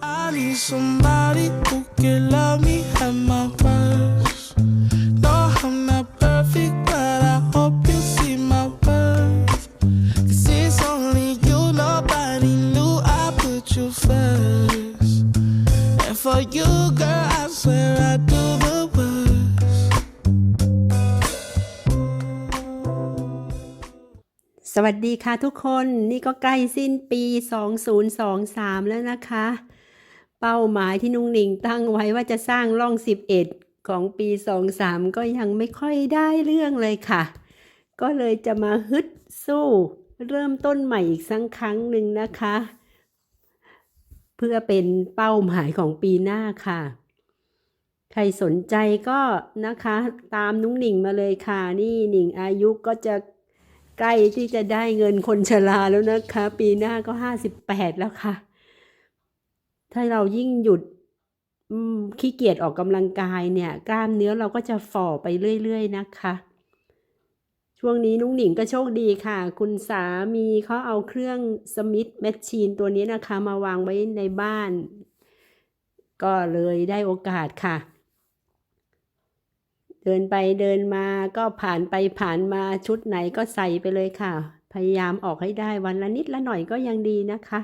I need somebody who can love me at my worst. No, I'm not perfect, but I hope you see my worth. Cause it's only you, nobody knew I put you first. And for you, girl, I swear I do the worst. สวัสดีค่ะทุกคนนี่ก็ใกล้สิ้นปี 2023 แล้วนะคะ เป้าหมายที่นุ้งหนิงตั้งไว้ว่าจะสร้างร่อง 11 ของปี 23 ก็ยังไม่ค่อยได้เรื่องเลยค่ะ ก็เลยจะมาฮึดสู้ เริ่มต้นใหม่อีกสักครั้งหนึ่งนะคะ เพื่อเป็นเป้าหมายของปีหน้าค่ะ ใครสนใจก็นะคะตามนุ้งหนิงมาเลยค่ะ นี่หนิงอายุก็จะใกล้ที่จะได้เงินคนชราแล้วนะคะ ปีหน้าก็ห้าสิบแปดแล้วค่ะ ถ้าเรายิ่งหยุดขี้เกียจออกกำลังกายเนี่ย กล้ามเนื้อเราก็จะฝ่อไปเรื่อย ๆ นะคะ ช่วงนี้นุ้งหนิงก็โชคดีค่ะ คุณสามีเขาเอาเครื่องสมิธแมชชีนตัวนี้นะคะ มาวางไว้ในบ้าน ก็เลยได้โอกาสค่ะ เดินไปเดินมาก็ผ่านไปผ่านมาชุดไหนก็ใส่ไปเลยค่ะ พยายามออกให้ได้วันละนิดละหน่อยก็ยังดีนะคะ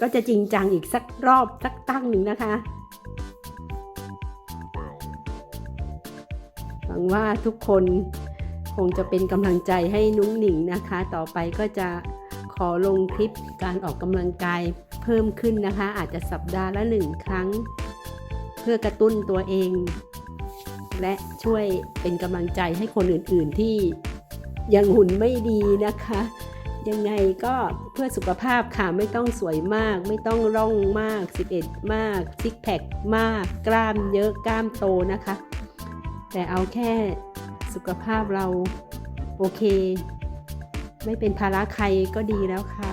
ก็จะจริงจังอีกสักรอบสักตั้งหนึ่งนะคะ หวังว่าทุกคนคงจะเป็นกำลังใจให้นุ้งหนิงนะคะ ต่อไปก็จะขอลงคลิปการออกกำลังกายเพิ่มขึ้นนะคะ อาจจะสัปดาห์ละหนึ่งครั้ง เพื่อกระตุ้นตัวเอง และช่วยเป็นกำลังใจให้คนอื่นๆที่ยังหุ่นไม่ดีนะคะ ยังไงก็เพื่อสุขภาพค่ะไม่ต้องสวยมาก ไม่ต้องร่องมาก 11 มากซิกแพคมาก กล้ามเยอะกล้ามโตนะคะ แต่เอาแค่สุขภาพเราโอเค ไม่เป็นภาระใครก็ดีแล้วค่ะ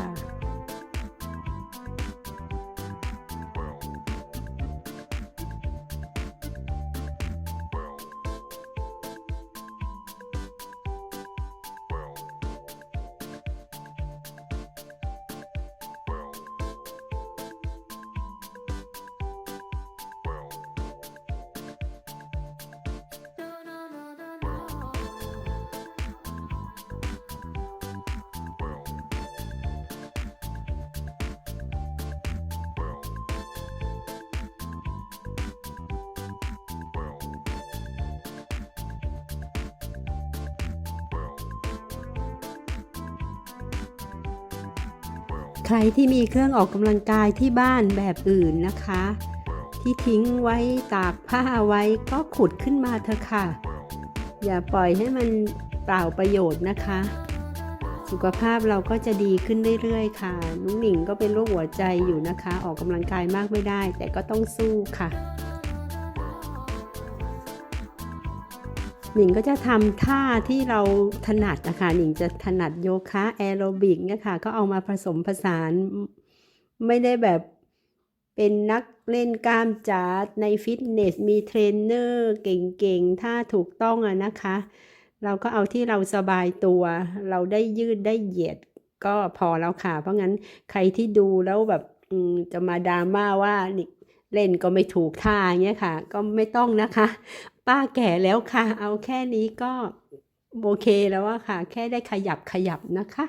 ใครที่มีเครื่องออกกำลังกายที่บ้านแบบอื่นนะคะ ที่ทิ้งไว้ตากผ้าไว้ก็ขุดขึ้นมาเถอะค่ะ อย่าปล่อยให้มันเปล่าประโยชน์นะคะ สุขภาพเราก็จะดีขึ้นเรื่อยๆ ค่ะ นุ้งหนิงก็เป็นโรคหัวใจอยู่นะคะ ออกกำลังกายมากไม่ได้ แต่ก็ต้องสู้ค่ะ หนิงก็จะทำท่าที่เราถนัดนะคะหนิงจะถนัดโยคะแอโรบิกเนี่ยค่ะ ก็เอามาผสมผสานไม่ได้แบบเป็นนักเล่นกล้ามจ๋าในฟิตเนส มีเทรนเนอร์เก่งๆ ถ้าถูกต้องอะนะคะ เราก็เอาที่เราสบายตัว เราได้ยืดได้เหยียดก็พอแล้วค่ะ เพราะงั้นใครที่ดูแล้วแบบจะมาดราม่าว่าเล่นก็ไม่ถูกท่าอย่างเงี้ยค่ะ ก็ไม่ต้องนะคะ ป้าแก่แล้วค่ะ เอาแค่นี้ก็โอเคแล้วอะค่ะ แค่ได้ขยับขยับนะคะ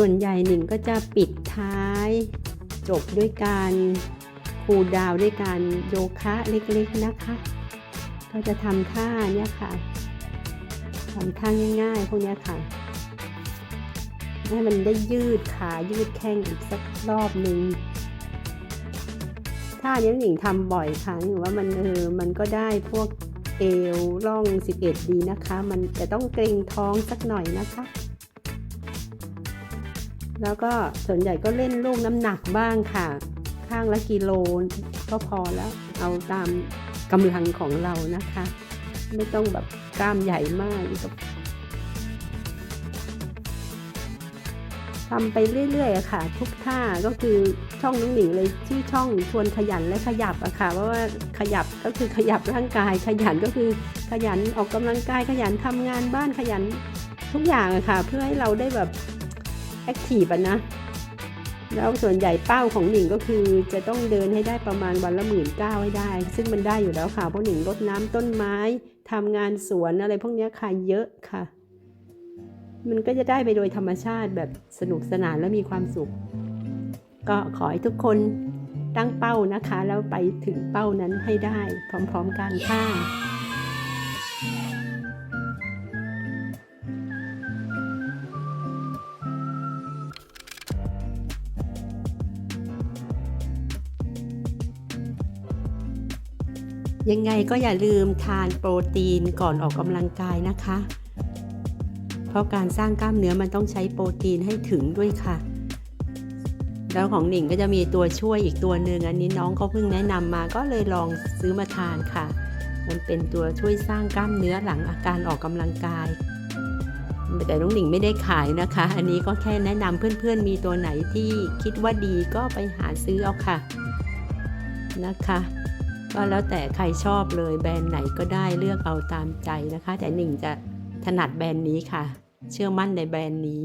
ส่วนใหญ่หนิงก็จะปิดท้ายจบด้วยการคูลดาวด้วยการโยคะเล็กๆนะคะ ก็จะทำท่าเนี่ยค่ะทำท่าง่ายๆพวกนี้ค่ะให้มันได้ยืดขายืดแข้งอีกสักรอบหนึ่งท่านี้หญิงทำบ่อยค่ะหรือว่ามันเออมันก็ได้พวกเอวร่อง 11 ดีนะคะ มันจะต้องเกรงท้องสักหน่อยนะคะ แล้วก็ส่วนใหญ่ก็เล่นลูกน้ำหนักบ้างค่ะ ข้างละกิโลก็พอแล้ว เอาตามกำลังของเรานะคะ ไม่ต้องแบบกล้ามใหญ่มากทำไปเรื่อยๆค่ะ ทุกท่าก็คือช่องน้องหนิงเลยชื่อช่องชวนขยันและขยับอะค่ะเพราะว่าขยับก็คือขยับร่างกาย ขยันก็คือขยันออกกำลังกายขยันทำงานบ้านขยันทุกอย่างอะค่ะ เพื่อให้เราได้แบบ แอคทีฟอะนะ แล้วส่วนใหญ่เป้าของหนิงก็คือจะต้องเดินให้ได้ประมาณวันละหมื่นเก้าให้ได้ ซึ่งมันได้อยู่แล้วค่ะ เพราะหนิงรดน้ำต้นไม้ทำงานสวนอะไรพวกนี้ค่ะเยอะค่ะ มันก็จะได้ไปโดยธรรมชาติแบบสนุกสนานและมีความสุข ก็ขอให้ทุกคนตั้งเป้านะคะ แล้วไปถึงเป้านั้นให้ได้ พร้อม ๆกันค่ะ ยังไงก็อย่าลืมทานโปรตีนก่อนออกกำลังกายนะคะ เพราะการสร้างกล้ามเนื้อมันต้องใช้โปรตีนให้ถึงด้วยค่ะ แล้วของหนิงก็จะมีตัวช่วยอีกตัวหนึ่งอันนี้น้องเขาเพิ่งแนะนำมาก็เลยลองซื้อมาทานค่ะ มันเป็นตัวช่วยสร้างกล้ามเนื้อหลังอาการออกกำลังกาย แต่น้องหนิงไม่ได้ขายนะคะ อันนี้ก็แค่แนะนำเพื่อนๆ มีตัวไหนที่คิดว่าดีก็ไปหาซื้อเอาค่ะนะคะ ก็แล้วแต่ใครชอบเลยแบรนด์ไหนก็ได้เลือกเอาตามใจนะคะ แต่หนิงจะถนัดแบรนด์นี้ค่ะ เชื่อมั่นในแบรนด์นี้